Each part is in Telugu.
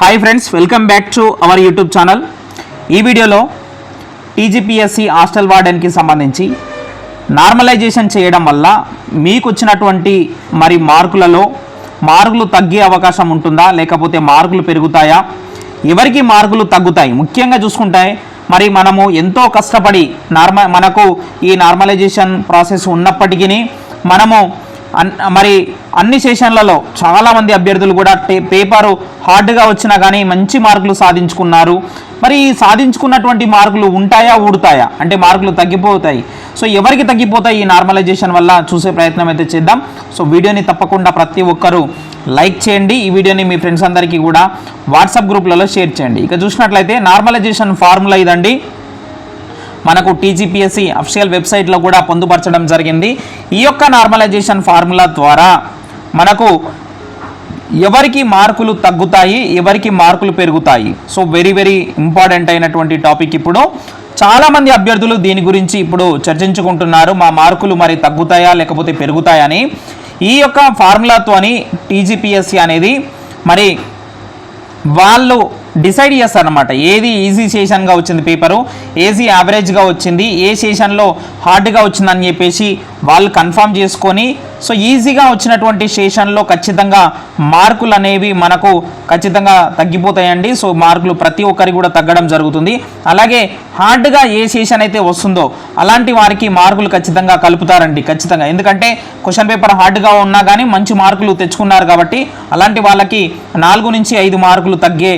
Hi friends welcome back to our YouTube channel ఈ వీడియోలో టీజీపీఎస్సి హాస్టల్ వార్డెన్కి సంబంధించి నార్మలైజేషన్ చేయడం వల్ల మీకు వచ్చినటువంటి మరి మార్కులలో మార్కులు తగ్గే అవకాశం ఉంటుందా? లేకపోతే మార్కులు పెరుగుతాయా? ఎవరికి మార్కులు తగ్గుతాయి? ముఖ్యంగా చూసుకుంటే మరి మనము ఎంతో కష్టపడి నార్మ మనకు ఈ నార్మలైజేషన్ ప్రాసెస్ ఉన్నప్పటికీ మనము మరి అన్ని సెషన్లలో చాలామంది అభ్యర్థులు కూడా పేపరు హార్డ్గా వచ్చినా కానీ మంచి మార్కులు సాధించుకున్నారు. మరి సాధించుకున్నటువంటి మార్కులు ఉంటాయా ఊడుతాయా అంటే మార్కులు తగ్గిపోతాయి. సో ఎవరికి తగ్గిపోతాయి ఈ నార్మలైజేషన్ వల్ల చూసే ప్రయత్నం అయితే చేద్దాం. సో వీడియోని తప్పకుండా ప్రతి ఒక్కరూ లైక్ చేయండి. ఈ వీడియోని మీ ఫ్రెండ్స్ అందరికీ కూడా వాట్సాప్ గ్రూప్లలో షేర్ చేయండి. ఇక చూసినట్లయితే నార్మలైజేషన్ ఫార్ములా ఇదండి. మనకు టీజీపీఎస్సి అఫిషియల్ వెబ్సైట్లో కూడా పొందుపరచడం జరిగింది. ఈ యొక్క నార్మలైజేషన్ ఫార్ములా ద్వారా మనకు ఎవరికి మార్కులు తగ్గుతాయి ఎవరికి మార్కులు పెరుగుతాయి. సో వెరీ వెరీ ఇంపార్టెంట్ అయినటువంటి టాపిక్ ఇప్పుడు. చాలామంది అభ్యర్థులు దీని గురించి ఇప్పుడు చర్చించుకుంటున్నారు. మా మార్కులు మరి తగ్గుతాయా లేకపోతే పెరుగుతాయని ఈ యొక్క ఫార్ములాతోని టీజీపీఎస్సి అనేది మరి వాళ్ళు డిసైడ్ చేస్తారనమాట ఏది ఈజీ సెషన్గా వచ్చింది పేపరు ఏజీ యావరేజ్గా వచ్చింది ఏ సెషన్లో హార్డ్గా వచ్చిందని చెప్పేసి వాళ్ళు కన్ఫర్మ్ చేసుకొని సో ఈజీగా వచ్చినటువంటి సెషన్లో ఖచ్చితంగా మార్కులు అనేవి మనకు ఖచ్చితంగా తగ్గిపోతాయండి. సో మార్కులు ప్రతి ఒక్కరికి కూడా తగ్గడం జరుగుతుంది. అలాగే హార్డ్గా ఏ సెషన్ అయితే వస్తుందో అలాంటి వారికి మార్కులు ఖచ్చితంగా కలుపుతారండి. ఖచ్చితంగా. ఎందుకంటే క్వశ్చన్ పేపర్ హార్డ్గా ఉన్నా కానీ మంచి మార్కులు తెచ్చుకున్నారు కాబట్టి అలాంటి వాళ్ళకి నాలుగు నుంచి ఐదు మార్కులు తగ్గే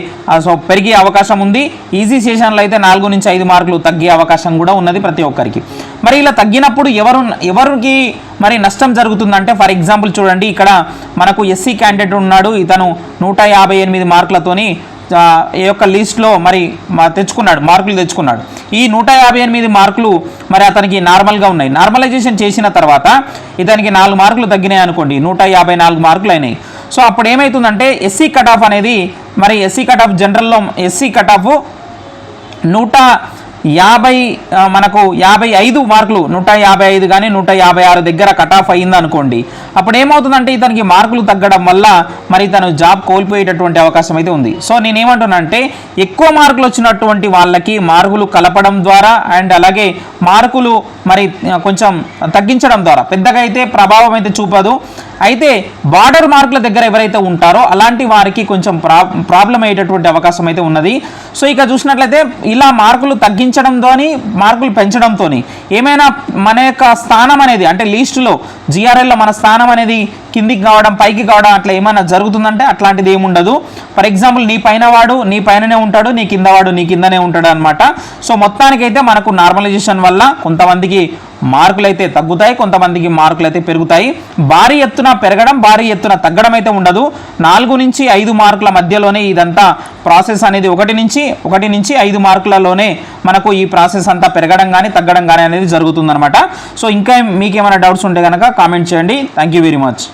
సో పెరిగే అవకాశం ఉంది. ఈజీ సెషన్లో అయితే నాలుగు నుంచి ఐదు మార్కులు తగ్గే అవకాశం కూడా ఉన్నది ప్రతి ఒక్కరికి. మరి ఇలా తగ్గినప్పుడు ఎవరు ఎవరికి మరి నష్టం జరుగుతుందంటే ఫర్ ఎగ్జాంపుల్ చూడండి ఇక్కడ మనకు ఎస్సీ క్యాండిడేట్ ఉన్నాడు ఇతను నూట యాభై ఎనిమిది మార్కులతోని ఈ యొక్క లిస్ట్లో మరి తెచ్చుకున్నాడు మార్కులు తెచ్చుకున్నాడు. ఈ నూట యాభై ఎనిమిది మార్కులు మరి అతనికి నార్మల్గా ఉన్నాయి. నార్మలైజేషన్ చేసిన తర్వాత ఇతనికి నాలుగు మార్కులు తగ్గినాయి అనుకోండి నూట యాభై నాలుగు మార్కులు అయినాయి. సో అప్పుడు ఏమవుతుందంటే ఎస్సీ కట్ ఆఫ్ అనేది మరి ఎస్సీ కట్ ఆఫ్ జనరల్లో ఎస్సీ కట్ ఆఫ్ నూట యాభై మనకు యాభై ఐదు మార్కులు నూట యాభై ఐదు కానీ నూట యాభై ఆరు దగ్గర కట్ ఆఫ్ అయ్యింది అనుకోండి అప్పుడు ఏమవుతుందంటే ఇతనికి మార్కులు తగ్గడం వల్ల మరి తను జాబ్ కోల్పోయేటటువంటి అవకాశం అయితే ఉంది. సో నేనేమంటున్నానంటే ఎక్కువ మార్కులు వచ్చినటువంటి వాళ్ళకి మార్కులు కలపడం ద్వారా అండ్ అలాగే మార్కులు మరి కొంచెం తగ్గించడం ద్వారా. పెద్దగా అయితే ప్రభావం అయితే చూపదు. అయితే బార్డర్ మార్కుల దగ్గర ఎవరైతే ఉంటారో అలాంటి వారికి కొంచెం ప్రా ప్రాబ్లం అయ్యేటటువంటి అవకాశం అయితే ఉన్నది. సో ఇక చూసినట్లయితే ఇలా మార్కులు తగ్గించడంతోని మార్కులు పెంచడంతో ఏమైనా మన యొక్క స్థానం అనేది అంటే లీస్టులో జిఆర్ఎల్లో మన స్థానం అనేది కిందికి కావడం పైకి కావడం అట్లా ఏమైనా జరుగుతుందంటే అట్లాంటిది ఏముండదు ఫర్ ఎగ్జాంపుల్ నీ పైన వాడు నీ పైననే ఉంటాడు నీ కింద వాడు నీ కిందనే ఉంటాడు అనమాట సో మొత్తానికైతే మనకు నార్మలైజేషన్ వల్ల కొంతమందికి మార్కులు అయితే తగ్గుతాయి కొంతమందికి మార్కులు అయితే పెరుగుతాయి. భారీ ఎత్తున పెరగడం భారీ ఎత్తున తగ్గడం అయితే ఉండదు. నాలుగు నుంచి ఐదు మార్కుల మధ్యలోనే ఇదంతా ప్రాసెస్ అనేది ఒకటి నుంచి ఒకటి నుంచి ఐదు మార్కులలోనే మనకు ఈ ప్రాసెస్ అంతా పెరగడం కానీ తగ్గడం కానీ అనేది జరుగుతుందన్నమాట. సో ఇంకా మీకేమైనా డౌట్స్ ఉంటే కనుక కామెంట్ చేయండి. Thank you very much.